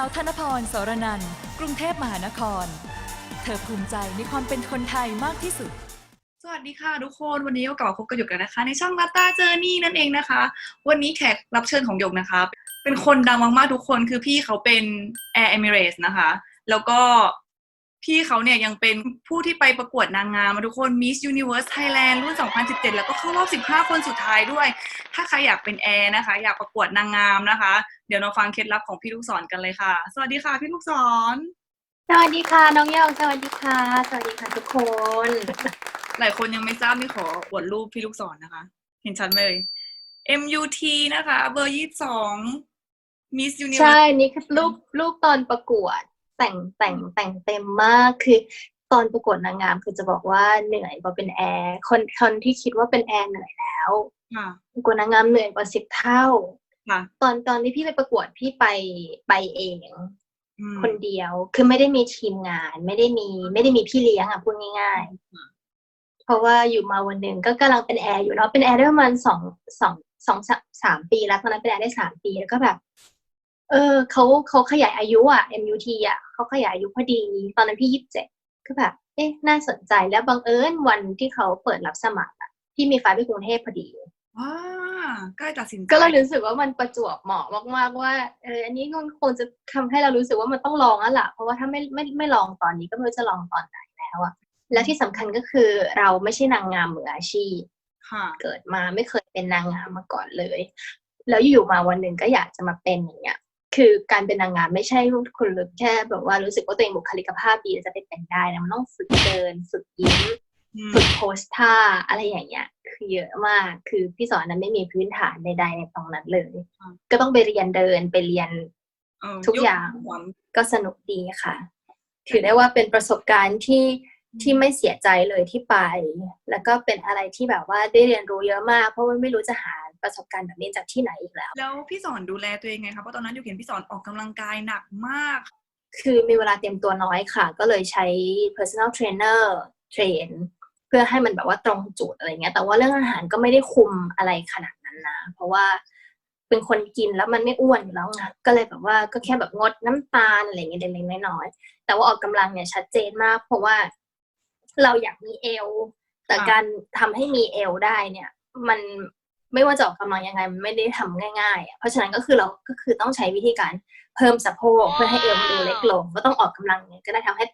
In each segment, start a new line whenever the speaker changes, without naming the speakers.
าวธนพรสรนันท์กรุงเทพมหานคร เธอภูมิใจในความเป็นคนไทยมากที่สุด
สวัสดีค่ะทุกคนวันนี้ก็กลับมาพบกันหยกกันนะคะ ในช่อง Data Journey นั่นเองนะคะ วันนี้แขกรับเชิญของหยกนะคะ เป็นคนดังมากๆทุกคนคือพี่เขาเป็น Air Emirates นะคะ แล้วก็ พี่เขาเนี่ยยังเป็นผู้ที่ไปประกวดนางงามมาทุกคน Miss Universe Thailand รุ่น 2017 แล้วก็เข้ารอบ 15 คนสุดท้ายด้วย ถ้าใครอยากเป็นแอร์นะคะ อยากประกวดนางงามนะคะ เดี๋ยวเราฟังเคล็ดลับของพี่ลูกศรกันเลยค่ะ สวัสดีค่ะพี่ลูกศร
สวัสดีค่ะ น้องเยาวสวัสดีค่ะ สวัสดีค่ะทุกคน
หลายคนยังไม่ทราบนี่ขออวดรูปพี่ลูกศรนะคะ เห็นชัดไหมเลย MUT นะคะ เบอร์ยี่สอง Miss
ใช่
Universe
นี่คือรูปรูปตอนประกวด แต่งแต่งแต่งเต็มมากคือตอนประกวดนางงามคือจะบอกว่าเหนื่อยกว่าเป็นแอร์คนคนที่คิดว่าเป็นแอร์เหนื่อยแล้ว
ค่ะ
ประกวดนางงามเหนื่อยกว่าสิบเท่า
ค่ะ
ตอนตอนที่พี่ไปประกวดพี่ไปไปเอง
อืม
คนเดียวคือไม่ได้มีทีมงาน ไม่ได้มี ไม่ได้มีพี่เลี้ยงอะพูดง่าย
อืม
ๆเพราะว่าอยู่มาวันหนึ่งก็กำลังเป็นแอร์อยู่แล้วเป็นแอร์ได้ประมาณสองสองสองสามสามปีแล้วตอนนั้นเป็นแอร์ได้สามปีแล้วก็แบบ เออเขาเขาขยายอายุอะ MUT อะเขาขยายอายุพอดี ตอนนั้นพี่ยี่สิบเจ็ดก็แบบ เอ๊ะ น่าสนใจแล้วบังเอิญวันที่เขาเปิดรับสมัครอะพี่มีไฟล์ไปกรุงเทพพอดี
ว้าใกล้ตัดสินใจ
ก็เลยรู้สึกว่ามันประจวบเหมาะมากๆว่าเอออันนี้ก็คงจะทำให้เรารู้สึกว่ามันต้องลองแล้วล่ะเพราะว่าถ้าไม่ไม่ไม่ลองตอนนี้ก็ไม่รู้จะลองตอนไหนแล้วอะและที่สำคัญก็คือเราไม่ใช่นางงามมืออาชีพ
ค่ะ
เกิดมาไม่เคยเป็นนางงามมาก่อนเลย แล้วอยู่ๆมาวันหนึ่งก็อยากจะมาเป็นอย่างเงี้ย คือการเป็นนางงามไม่ใช่คุณลึกแค่แบบว่ารู้สึกว่าตัวเองบุคลิกภาพดีแล้วจะไปเป็นได้นะมันต้องฝึกเดินฝึกยิ้ม
อืม
ฝึกโพสท่าอะไรอย่างเงี้ย คือเยอะมากคือพี่สอนนั้นไม่มีพื้นฐานใดๆในตรงนั้นเลย ก็ต้องไปเรียนเดินไปเรียน
เออ
ทุกอย่าง
ยความ
ก็สนุกดีค่ะ ถือได้ว่าเป็นประสบการณ์ที่ที่ไม่เสียใจเลยที่ไป แล้วก็เป็นอะไรที่แบบว่าได้เรียนรู้เยอะมาก เพราะว่าไม่รู้จะหา ประสบการณ์แบบนี้จากที่ไหนอีกแล้ว
แล้วพี่สอนดูแลตัวเองไงคะเพราะตอนนั้นอยู่เห็นพี่สอนออกกำลังกายหนักมาก
คือมีเวลาเตรียมตัวน้อยค่ะ ก็เลยใช้ personal trainer เทรนเพื่อให้มันแบบว่าตรงจุดอะไรเงี้ย แต่ว่าเรื่องอาหารก็ไม่ได้คุมอะไรขนาดนั้นนะ เพราะว่าเป็นคนกินแล้วมันไม่อ้วนอยู่แล้วไงก็เลยแบบว่าก็แค่แบบงดน้ำตาลอะไรเงี้ยเล็กๆน้อยๆแต่ว่าออกกำลังเนี่ยชัดเจนมาก เพราะว่าเราอยากมีเอว แต่
ค่ะ
การทำให้มีเอวได้เนี่ย มัน ไม่ว่าจะออกกำลังยังไงมันไม่ได้ทำง่ายๆอะเพราะฉะนั้นก็คือเราก็คือต้องใช้วิธีการเพิ่มสะโพกเพื่อให้เอวมันดูเล็กลง ก็ต้องออกกำลังเนี่ยก็ได้ทำให้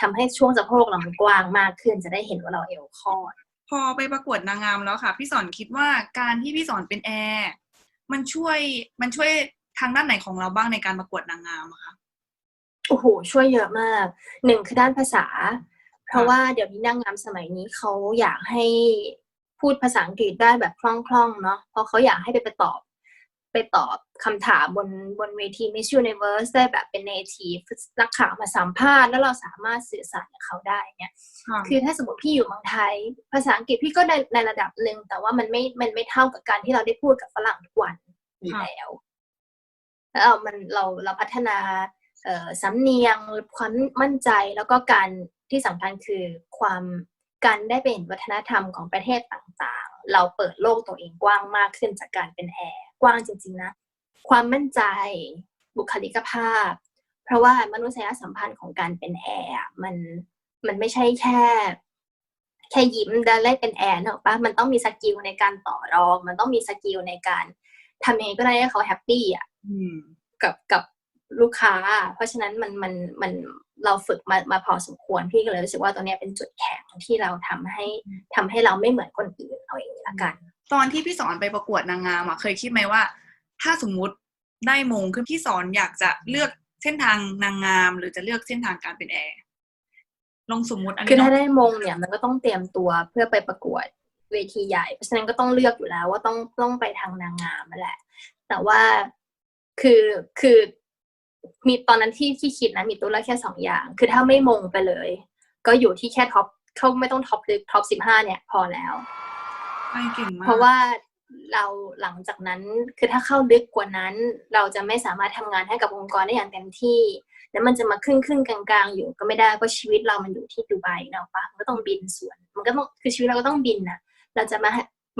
ทำให้ช่วงสะโพกเรามันกว้างมากขึ้น จะได้เห็นว่าเราเอวคลอด
พอไปประกวดนางงามแล้วค่ะ พี่สอนคิดว่าการที่พี่สอนเป็นแอร์มันช่วยมันช่วยทางด้านไหนของเราบ้างในการประกวดนางงามอะคะ
โอ้โหช่วยเยอะมากหนึ่งคือด้านภาษา เพราะ
ค่ะ
ว่าเดี๋ยวนี้นางงามสมัยนี้เขาอยากให้ พูดภาษาอังกฤษได้แบบคล่องๆเนาะเพราะเขาอยากให้ไปไปตอบไปตอบคำถามบนบนเวที Miss Universe ได้แบบเป็น native นักข่าวมาสัมภาษณ์แล้วเราสามารถสื่อสารกับเขาได้เนี่ย
ค่ะ
คือถ้าสมมติพี่อยู่เมืองไทย ภาษาอังกฤษพี่ก็ในในระดับหนึ่งแต่ว่ามันไม่มันไม่เท่ากับการที่เราได้พูดกับฝรั่งทุกวันอยู่
ค่ะ
แล้ว แล้วเรามันเราเราพัฒนาเอ่อสำเนียงความมั่นใจแล้วก็การที่สำคัญคือความ การได้ไปเห็นวัฒนธรรมของประเทศต่างๆ เราเปิดโลกตัวเองกว้างมากขึ้นจากการเป็นแอร์กว้างจริง ๆนะ ความมั่นใจบุคลิกภาพ เพราะว่ามนุษยสัมพันธ์ของการเป็นแอร์อะมันมันไม่ใช่แค่ แค่ยิ้มแล้วเล่นเป็นแอร์เนอะปะมันต้องมีสกิลในการต่อรอง มันต้องมีสกิลในการทำยังไงก็ได้ให้เขาแฮปปี้อะ
อืม
กับกับ ลูกค้า เพราะฉะนั้นมันมันมันเราฝึกมามาพอสมควรพี่ก็เลยรู้สึกว่าตัวเนี้ยเป็นจุดแข็งที่เราทำให้ทำให้เราไม่เหมือนคนอื่นเอาอย่างนี้ละกัน
ตอนที่พี่สอนไปประกวดนางงามอะเคยคิดไหมว่า ถ้าสมมุติได้มงคือพี่สอนอยากจะเลือกเส้นทางนางงาม หรือจะเลือกเส้นทางการเป็นแอร์ลองสมมุติอัน
คือ
นี้
ถ้า
เนาะ
ได้มงเนี่ยมันก็ต้องเตรียมตัวเพื่อไปประกวดเวทีใหญ่ เพราะฉะนั้นก็ต้องเลือกอยู่แล้วว่าต้องต้องไปทางนางงามนั่นแหละ แต่ว่าคือคือ มีตอนนั้นที่ที่คิดนะมีตัวเลือกแค่สองอย่าง คือถ้าไม่มงไปเลย ก็อยู่ที่แค่ท็อปเขาไม่ต้องท็อปลึกท็อปสิบห้าเนี่ยพอแล้ว
ไปเก่งมาก
เพราะว่าเราหลังจากนั้นคือถ้าเข้าลึกกว่านั้น เราจะไม่สามารถทำงานให้กับองค์กรได้อย่างเต็มที่ แล้วมันจะมาครึ่งครึ่งๆกลางๆ อยู่ก็ไม่ได้เพราะชีวิตเรามันอยู่ที่ดูไบเนาะปะมันก็ต้องบินสวน มันก็ต้องคือชีวิตเราก็ต้องบินนะเราจะมา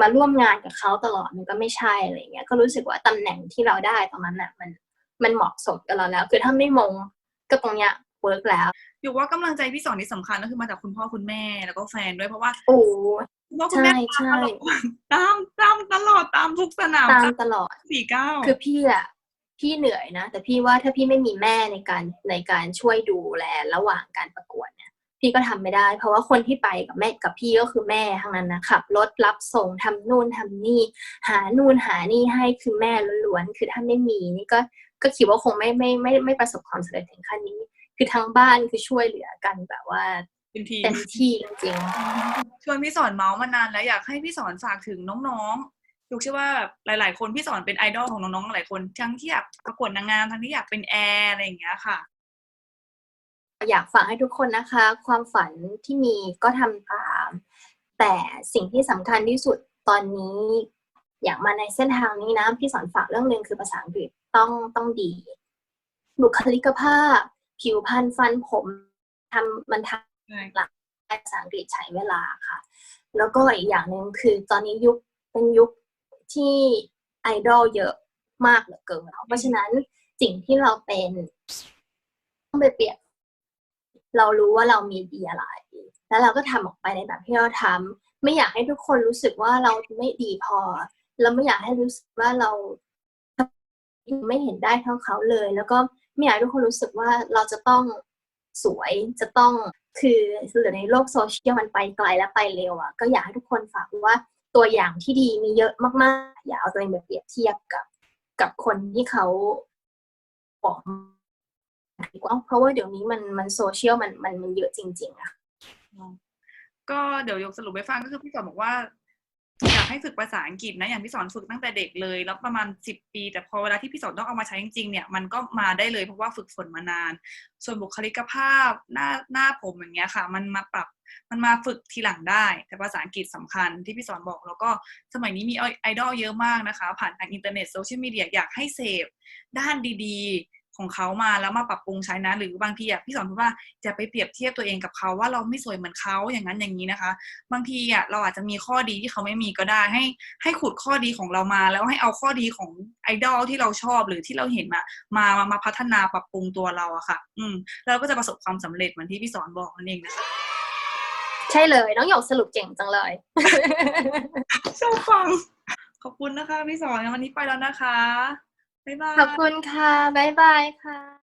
มาร่วมงานกับเขาตลอดมันก็ไม่ใช่อะไรเงี้ยก็รู้สึกว่าตำแหน่งที่เราได้ตรงนั้นน่ะมัน มันเหมาะสมกับเราแล้ว คือถ้าไม่มงก็ตรงเนี้ยเวิร์กแล้ว
อยู่ว่ากำลังใจพี่สอนที่สำคัญก็คือมาจากคุณพ่อคุณแม่แล้วก็แฟนด้วยเพราะว่า
โอ้
คุณพ่อคุณแม่
ใช่
ตามตลอดตามตามตลอดตามทุกสนาม
ตามตลอด
สี่เก้า
คือพี่อะพี่เหนื่อยนะ แต่พี่ว่าถ้าพี่ไม่มีแม่ในการในการช่วยดูแลระหว่างการประกวดเนี่ย พี่ก็ทำไม่ได้ เพราะว่าคนที่ไปกับแม่กับพี่ก็คือแม่ทั้งนั้นนะขับรถรับส่งทำนู่นทำนี่ หานู่นหานี่ให้คือแม่ล้วนๆคือถ้าไม่มีนี่ก็ ก็คิดว่าคงไม่ไม่ไม่ไม่ประสบความสำเร็จถึงขั้นนี้ คือทั้งบ้านคือช่วยเหลือกันแบบว่า
เป็นทีม
เต็มที่จริง
ชวนพี่สอนเมาส์มานานแล้วอยากให้พี่สอนฝากถึงน้องๆยุกเชื่อว่าหลาย ๆ คนพี่สอนเป็นไอดอลของน้องๆหลายคนทั้งที่อยากประกวดนางงามทั้งที่อยากเป็นแอร์อะไรอย่างเงี้ยค่ะ
ๆอยากฝากให้ทุกคนนะคะ ความฝันที่มีก็ทำตาม แต่สิ่งที่สำคัญที่สุดตอนนี้ อยากมาในเส้นทางนี้นะพี่สอนฝากเรื่องหนึ่งคือภาษาอังกฤษ ต้องต้องดี บุคลิกภาพ ผิวพรรณฟันผมทำมันทำ
ใช่
ภาษาอังกฤษใช้เวลาค่ะ แล้วก็อีกอย่างหนึ่งคือตอนนี้ยุคเป็นยุคที่ไอดอลเยอะมากเหลือเกินเพราะฉะนั้นสิ่งที่เราเป็นต้องไปเปรียบเรารู้ว่าเรามีดีอะไร แล้วเราก็ทำออกไปในแบบที่เราทำไม่อยากให้ทุกคนรู้สึกว่าเราไม่ดีพอแล้วไม่อยากให้รู้สึกว่าเรา ไม่เห็นได้เท่าเขาเลย แล้วก็ไม่อยากให้ทุกคนรู้สึกว่าเราจะต้องสวยจะต้องคือหรือในโลกโซเชียลมันไปไกลและไปเร็วอะก็อยากให้ทุกคนฝากว่าตัวอย่างที่ดีมีเยอะมากๆ อย่าเอาตัวเองไปเปรียบเทียบกับกับคนที่เขาบอกเพราะว่าเดี๋ยวนี้มันมันโซเชียลมันมันมันเยอะจริง ๆอะ
ก็เดี๋ยวยกสรุปไปฟังก็คือพี่สอนบอกว่า อยากให้ฝึกภาษาอังกฤษนะอย่างพี่สอนฝึกตั้งแต่เด็กเลย แล้วประมาณสิบปี แต่พอเวลาที่พี่สอนต้องเอามาใช้จริงๆเนี่ยมันก็มาได้เลยเพราะว่าฝึกฝนมานาน ส่วนบุคลิกภาพหน้าหน้าผมอย่างเงี้ยค่ะ มันมาปรับมันมาฝึกทีหลังได้ แต่ภาษาอังกฤษสำคัญที่พี่สอนบอก แล้วก็สมัยนี้มีไอดอลเยอะมากนะคะ ผ่านทางอินเทอร์เน็ตโซเชียลมีเดียอยากให้เสพด้านดี ของเขามาแล้วมาปรับปรุงใช้นะ หรือบางทีอะพี่สอนพูดว่าจะไปเปรียบเทียบตัวเองกับเขาว่าเราไม่สวยเหมือนเขาอย่างนั้นอย่างนี้นะคะ บางทีอะเราอาจจะมีข้อดีที่เขาไม่มีก็ได้ให้ให้ขุดข้อดีของเรามา แล้วให้เอาข้อดีของไอดอลที่เราชอบหรือที่เราเห็นมามามามาพัฒนาปรับปรุงตัวเราอะค่ะ อืมแล้วเราก็จะประสบความสำเร็จเหมือนที่พี่สอนบอกนั่นเองนะคะ
ใช่เลย น้องหยกสรุปเก่งจังเลย
ชอบฟังขอบคุณนะคะพี่สอนงั้นวันนี้ไปแล้วนะคะ บ๊ายบาย
ขอบคุณค่ะ บ๊ายบายค่ะ